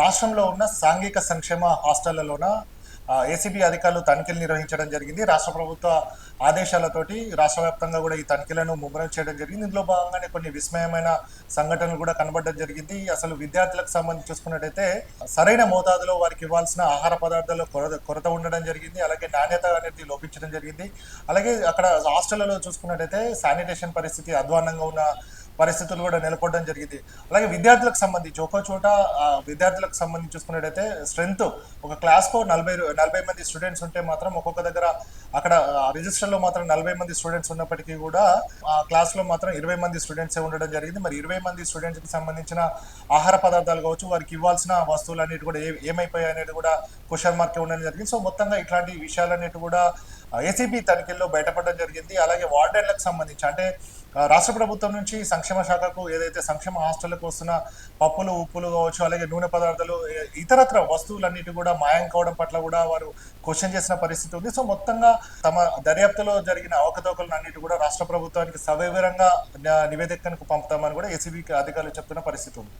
రాష్ట్రంలో ఉన్న సాంఘిక సంక్షేమ హాస్టళ్ళలోన ఏసీబీ అధికారులు తనిఖీలు నిర్వహించడం జరిగింది. రాష్ట్ర ప్రభుత్వ ఆదేశాలతోటి రాష్ట్ర వ్యాప్తంగా కూడా ఈ తనిఖీలను ముమ్మరం చేయడం జరిగింది. ఇందులో భాగంగానే కొన్ని విస్మయమైన సంఘటనలు కూడా కనబడడం జరిగింది. అసలు విద్యార్థులకు సంబంధించి చూసుకున్నట్టయితే సరైన మోతాదులో వారికి ఇవ్వాల్సిన ఆహార పదార్థాల కొరత కొరత ఉండడం జరిగింది. అలాగే నాణ్యత అనేది లోపించడం జరిగింది. అలాగే అక్కడ హాస్టళ్ళలో చూసుకున్నట్టయితే శానిటేషన్ పరిస్థితి అధ్వానంగా ఉన్న పరిస్థితులు కూడా నెలకొనడం జరిగింది. అలాగే విద్యార్థులకు సంబంధించి ఒక్కో చోట విద్యార్థులకు సంబంధించి చూసుకున్నట్టయితే స్ట్రెంత్ ఒక క్లాస్కో నలభై నలభై మంది స్టూడెంట్స్ ఉంటే మాత్రం ఒక్కొక్క దగ్గర అక్కడ రిజిస్టర్లో మాత్రం నలభై మంది స్టూడెంట్స్ ఉన్నప్పటికీ కూడా ఆ క్లాస్లో మాత్రం ఇరవై మంది స్టూడెంట్సే ఉండడం జరిగింది. మరి ఇరవై మంది స్టూడెంట్స్కి సంబంధించిన ఆహార పదార్థాలు కావచ్చు వారికి ఇవ్వాల్సిన వస్తువులు అన్నిటి కూడా ఏ ఏమైపోయాయి అనేది కూడా క్వశ్చన్ మార్క్ ఉండడం జరిగింది. సో మొత్తంగా ఇట్లాంటి విషయాలన్నిటి కూడా ఏసీబీ తనిఖీల్లో బయటపడడం జరిగింది. అలాగే వార్డెన్లకు సంబంధించి అంటే రాష్ట్ర ప్రభుత్వం నుంచి సంక్షేమ శాఖకు ఏదైతే సంక్షేమ హాస్టళ్ళకు వస్తున్న పప్పులు ఉప్పులు కావచ్చు అలాగే నూనె పదార్థాలు ఇతరత్ర వస్తువులన్నిటి కూడా మాయం కావడం పట్ల కూడా వారు క్వశ్చన్ చేసిన పరిస్థితి ఉంది. సో మొత్తంగా తమ దర్యాప్తులో జరిగిన అవకతవకలను అన్నిటి కూడా రాష్ట్ర ప్రభుత్వానికి సవివరంగా నివేదికను పంపుతామని కూడా ఏసీబీకి అధికారులు చెప్తున్న పరిస్థితి ఉంది.